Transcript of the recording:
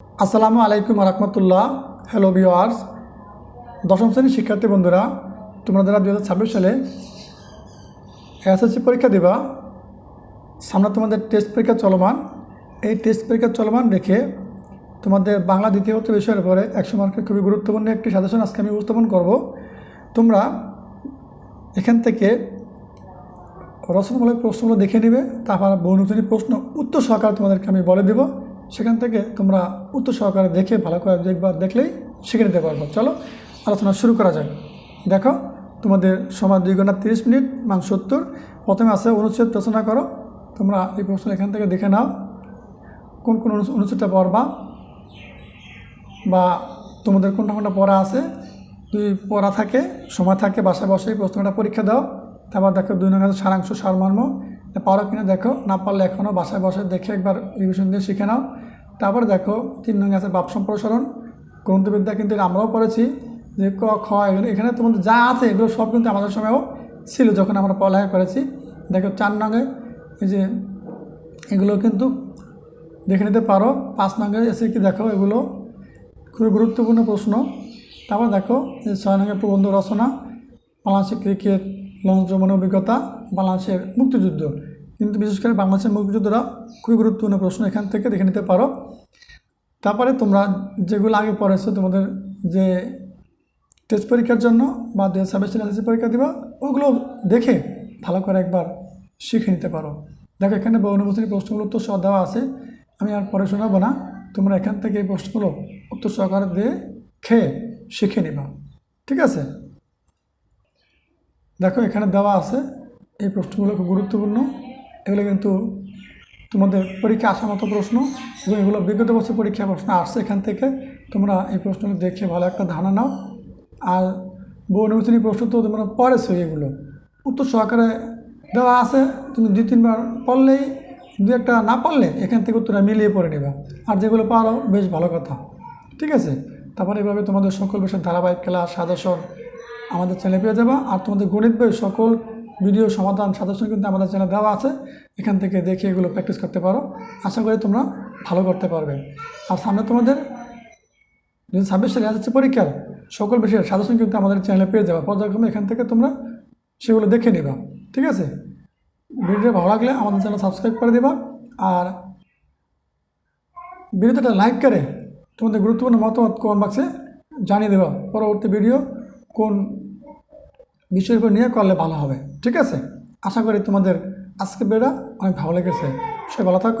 আসসালামু আলাইকুম রহমতুল্লাহ। Hello viewers দশম শ্রেণির শিক্ষার্থী বন্ধুরা, তোমরা যারা দু হাজার ছাব্বিশ সালে এসএসসি পরীক্ষা দিবা, সামনে তোমাদের টেস্ট পরীক্ষা চলমান। এই টেস্ট পরীক্ষা চলমান রেখে তোমাদের বাংলা দ্বিতীয় বিষয়ের পরে একশো মার্কের খুবই গুরুত্বপূর্ণ একটি সাজেশন আজকে আমি উপস্থাপন করব। তোমরা এখান থেকে রচনামূলক প্রশ্নগুলো দেখে নেবে, তারপর বহুনূতনী প্রশ্ন উত্তর সহকারে তোমাদেরকে আমি বলে দেব। সেখান থেকে তোমরা উত্তর সহকারে দেখে ভালো করে একবার দেখলেই শিখে নিতে পারব। চলো, আলোচনা শুরু করা যাক। দেখো, তোমাদের সময় দুই ঘণ্টা তিরিশ মিনিট, মান সত্তর। প্রথমে আছে অনুচ্ছেদ, রচনা করো। তোমরা এই প্রশ্ন এখান থেকে দেখে নাও। কোন কোন অনুচ্ছ- অনুচ্ছেদটা পড়বা? বা তোমাদের কোনটা কোনটা পড়া আছে? যদি পড়া থাকে, সময় থাকে, বাসায় বসে প্রশ্নটা পরীক্ষা দাও। তারপর দেখো, দুই নম্বর সারাংশ, সারমর্ম। পারো কিনা দেখো, না পারলে এখনও বাসায় বসে দেখে একবার রিভিশন দিয়ে শিখে নাও। তারপর দেখো, তিন নং আছে বাপ সম্প্রসারণ, গ্রন্থবিদ্যা কিন্তু আমরাও পড়েছি, যে ক, খ এগুলো এখানে তোমাদের যা আছে এগুলো সব কিন্তু আমাদের সময়ও ছিল যখন আমরা পড়ালেখা করেছি। দেখো চার নঙ্গে এই যে এগুলো কিন্তু দেখে নিতে পারো। পাঁচ নঙ্গে এসে কি দেখো, এগুলো খুবই গুরুত্বপূর্ণ প্রশ্ন। তারপর দেখো যে ছয় নঙ্গের প্রবন্ধ রচনা বাংলাদেশের ক্রিকেট লঞ্চ ভ্রমণের অভিজ্ঞতা বাংলাদেশের মুক্তিযুদ্ধ। কিন্তু বিশেষ করে বাংলাদেশের মুক্তিযুদ্ধরা খুবই গুরুত্বপূর্ণ প্রশ্ন এখান থেকে দেখে নিতে পারো। তারপরে তোমরা যেগুলো আগে পড়েছো, তোমাদের যে টেস্ট পরীক্ষার জন্য বা দু হাজার পরীক্ষা দিবা, ওগুলো দেখে ভালো করে একবার শিখে নিতে পারো। দেখো, এখানে বহুনির্বাচনী প্রশ্নগুলো উত্তর সহ দেওয়া আছে। আমি আর পরে শোনাবো না। তোমরা এখান থেকে এই প্রশ্নগুলো উত্তর সহকারে দিয়ে খেয়ে শিখে নিবা। ঠিক আছে? দেখো, এখানে দেওয়া আছে এই প্রশ্নগুলো খুব গুরুত্বপূর্ণ। এগুলো কিন্তু তোমাদের পরীক্ষা আসার মতো প্রশ্ন এবং এগুলো বিগত বছর পরীক্ষা প্রশ্ন আসছে এখান থেকে। তোমরা এই প্রশ্নগুলো দেখে ভালো একটা ধারণা নাও। আর বহু নির্বাচনী প্রশ্ন তো তোমরা পড়েছো এগুলো। উত্তর সহকারে দেওয়া আছে, তুমি দুই তিনবার পড়লেই দু একটা না পারলে এখান থেকে উত্তরটা মিলিয়ে পড়ে নেবা। আর যেগুলো পারো, বেশ ভালো কথা। ঠিক আছে? তারপরে এভাবে তোমাদের সকল বিষয়ের ধারাবাহিক ক্লাস, সাজেশন আমাদের চ্যানেলে পেয়ে যাবা। আর তোমাদের গণিত বই সকল ভিডিও সমাধান, সাজেশন কিন্তু আমাদের চ্যানেলে দেওয়া আছে। এখান থেকে দেখে এগুলো প্র্যাকটিস করতে পারো। আশা করি তোমরা ভালো করতে পারবে। আর সামনে তোমাদের যদি ছাব্বিশ সালে আসছে পরীক্ষার সকল বিষয়ের সাজেশন কিন্তু আমাদের চ্যানেলে পেয়ে যাবে। পর্যায়ক্রমে এখান থেকে তোমরা সেগুলো দেখে নিবা। ঠিক আছে? ভিডিওটা ভালো লাগলে আমাদের চ্যানেল সাবস্ক্রাইব করে দিবা। আর ভিডিওটা লাইক করে তোমাদের গুরুত্বপূর্ণ মতামত কমেন্ট বক্সে জানিয়ে দেবা। পরবর্তী ভিডিও কোন বিষয়ের উপর নিয়ে করলে ভালো হবে, ঠিক আছে? আশা করি তোমাদের আজকে বেড়া অনেক ভালো লেগেছে। সে ভালো থাকো।